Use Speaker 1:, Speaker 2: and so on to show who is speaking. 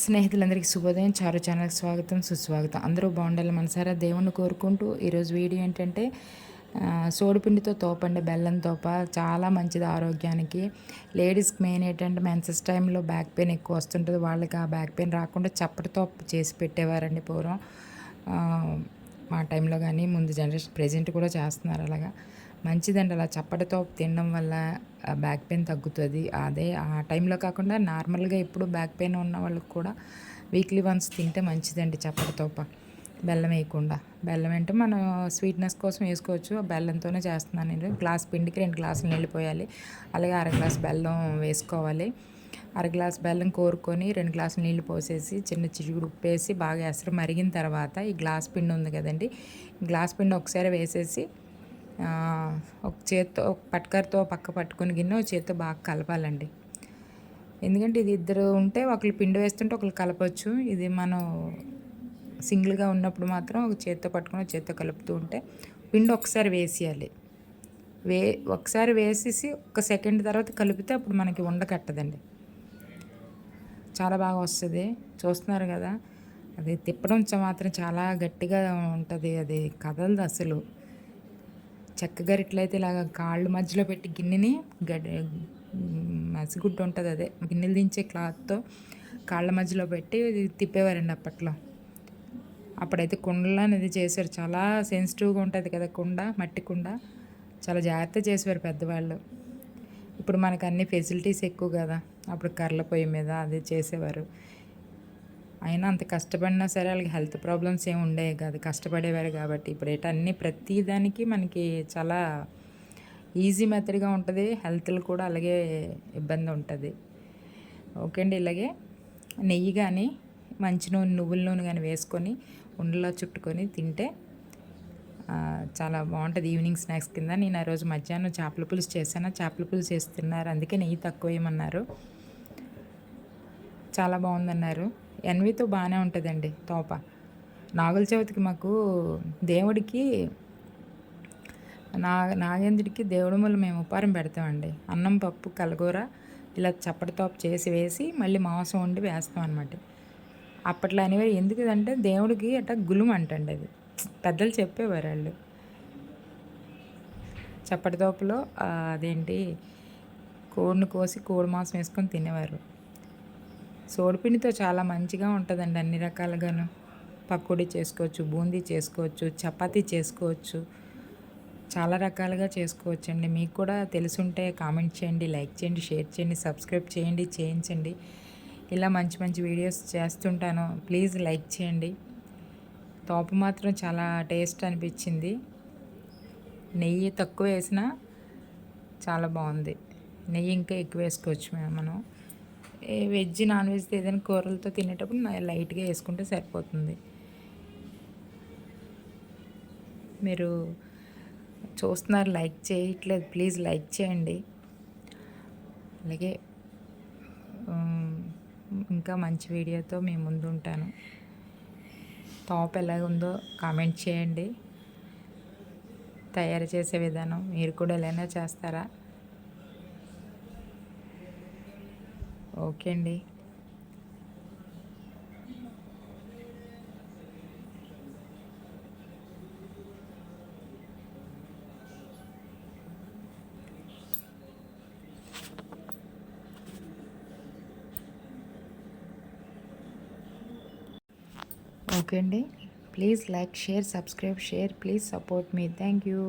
Speaker 1: స్నేహితులందరికీ శుభోదయం. చారు ఛానల్కి స్వాగతం సుస్వాగతం. అందరూ బాగుండాలి మనసారా దేవుణ్ణి కోరుకుంటూ ఈరోజు వీడియో ఏంటంటే సోడిపిండితో తోపండి బెల్లం తోప. చాలా మంచిది ఆరోగ్యానికి. లేడీస్కి మెయిన్ ఏంటంటే మెన్సెస్ టైంలో బ్యాక్ పెయిన్ ఎక్కువ వస్తుంటుంది. వాళ్ళకి ఆ బ్యాక్ పెయిన్ రాకుండా చప్పటి తోప చేసి పెట్టేవారండి పూర్వం. మా టైంలో కానీ ముందు జనరేషన్ ప్రజెంట్ కూడా చేస్తున్నారు అలాగా. మంచిదండి అలా చప్పటితో తినడం వల్ల బ్యాక్ పెయిన్ తగ్గుతుంది. అదే ఆ టైంలో కాకుండా నార్మల్గా ఎప్పుడు బ్యాక్ పెయిన్ ఉన్న వాళ్ళకి కూడా వీక్లీ వన్స్ తింటే మంచిదండి చప్పటితోప బెల్లం వేయకుండా. బెల్లం అంటే మనం స్వీట్నెస్ కోసం వేసుకోవచ్చు. బెల్లంతోనే చేస్తున్నాను నేను. గ్లాస్ పిండికి రెండు గ్లాసులు నీళ్ళు పోయాలి. అలాగే అర గ్లాస్ బెల్లం వేసుకోవాలి. అర గ్లాస్ బెల్లం కోరుకొని రెండు గ్లాసులు నీళ్ళు పోసేసి చిన్న చిరుగుడు ఉప్పు వేసి బాగా ఎసరు మరిగిన తర్వాత ఈ గ్లాస్ పిండి ఉంది కదండి. గ్లాస్ పిండి ఒకసారి వేసేసి ఒక చేత్తో ఒక పట్కర్తో పక్క పట్టుకుని గిన్నె ఒక చేత్తో బాగా కలపాలండి. ఎందుకంటే ఇది ఇద్దరు ఉంటే ఒకళ్ళు పిండి వేస్తుంటే ఒకళ్ళు కలపచ్చు. ఇది మనం సింగిల్గా ఉన్నప్పుడు మాత్రం ఒక చేత్తో పట్టుకుని చేత్తో కలుపుతూ ఉంటే పిండి ఒకసారి వేసేయాలి. వే ఒకసారి వేసేసి ఒక సెకండ్ తర్వాత కలిపితే అప్పుడు మనకి ఉండకట్టదండి చాలా బాగా వస్తుంది. చూస్తున్నారు కదా? అది తిప్పడం మాత్రం చాలా గట్టిగా ఉంటుంది. అది కదలదు అసలు. చెక్క గరిట్లయితే ఇలాగ కాళ్ళు మధ్యలో పెట్టి గిన్నెని గడ్ మసిగుడ్డ ఉంటుంది అదే. గిన్నెలు దించే క్లాత్తో కాళ్ళ మధ్యలో పెట్టి తిప్పేవారండి అప్పట్లో. అప్పుడైతే కుండలు అనేది చేశారు చాలా సెన్సిటివ్గా ఉంటుంది కదా కుండ మట్టి కుండ. చాలా జాగ్రత్త చేసేవారు పెద్దవాళ్ళు. ఇప్పుడు మనకు అన్ని ఫెసిలిటీస్ ఎక్కువ కదా. అప్పుడు కర్రల పొయ్యి మీద అది చేసేవారు. అయినా అంత కష్టపడినా సరే వాళ్ళకి హెల్త్ ప్రాబ్లమ్స్ ఏమి ఉండేవి కాదు. కష్టపడేవారు కాబట్టి ఇప్పుడు అన్నీ ప్రతిదానికి మనకి చాలా ఈజీ మెథడ్గా ఉంటుంది. హెల్త్లు కూడా అలాగే ఇబ్బంది ఉంటుంది. ఓకే అండి. ఇలాగే నెయ్యి కానీ మంచి నూనె నువ్వుల నూనె కానీ వేసుకొని ఉండలో చుట్టుకొని తింటే చాలా బాగుంటుంది. ఈవినింగ్ స్నాక్స్ కింద నేను ఆ రోజు మధ్యాహ్నం చేపల పులుసు చేశాను. చేపల పులుసు చేస్తున్నారు. అందుకే నెయ్యి తక్కువ వేయమన్నారు. చాలా బాగుందన్నారు. ఎన్వితో బాగానే ఉంటుందండి తోప. నాగుల చవితికి మాకు దేవుడికి నా నాగేంద్రుడికి దేవుడి వల్ల మేము ఉపారం పెడతామండి. అన్నం పప్పు కలగూర ఇలా చప్పటితోప చేసి వేసి మళ్ళీ మాంసం వండి వేస్తాం అనమాట అప్పట్లో అనేవారు ఎందుకు అంటే దేవుడికి అట్ట గులుం అంటండి అది. పెద్దలు చెప్పేవారు వాళ్ళు. చప్పటితోపలో అదేంటి కోడిని కోసి కోడి మాంసం వేసుకొని తినేవారు. సోడిపిండితో చాలా మంచిగా ఉంటుందండి అన్ని రకాలుగాను. పకోడీ చేసుకోవచ్చు బూందీ చేసుకోవచ్చు చపాతీ చేసుకోవచ్చు. చాలా రకాలుగా చేసుకోవచ్చండి. మీకు కూడా తెలుసుంటే కామెంట్ చేయండి లైక్ చేయండి షేర్ చేయండి సబ్స్క్రైబ్ చేయండి చేయించండి. ఇలా మంచి మంచి వీడియోస్ చేస్తుంటాను. ప్లీజ్ లైక్ చేయండి. తోపు మాత్రం చాలా టేస్ట్ అనిపించింది. నెయ్యి తక్కువ వేసినా చాలా బాగుంది. నెయ్యి ఇంకా ఎక్కువ వేసుకోవచ్చు మనం వెజ్ నాన్ వెజ్ ఏదైనా కూరలతో తినేటప్పుడు లైట్గా వేసుకుంటే సరిపోతుంది. మీరు చూస్తున్నారు లైక్ చేయట్లేదు ప్లీజ్ లైక్ చేయండి. అలాగే ఇంకా మంచి వీడియోతో మేము ముందు ఉంటాను. టాప్ ఎలాగుందో కామెంట్ చేయండి. తయారు చేసే విధానం మీరు కూడా ఎలా చేస్తారా? ఓకే అండి. ఓకే అండి. Please like share subscribe share please support me. Thank you.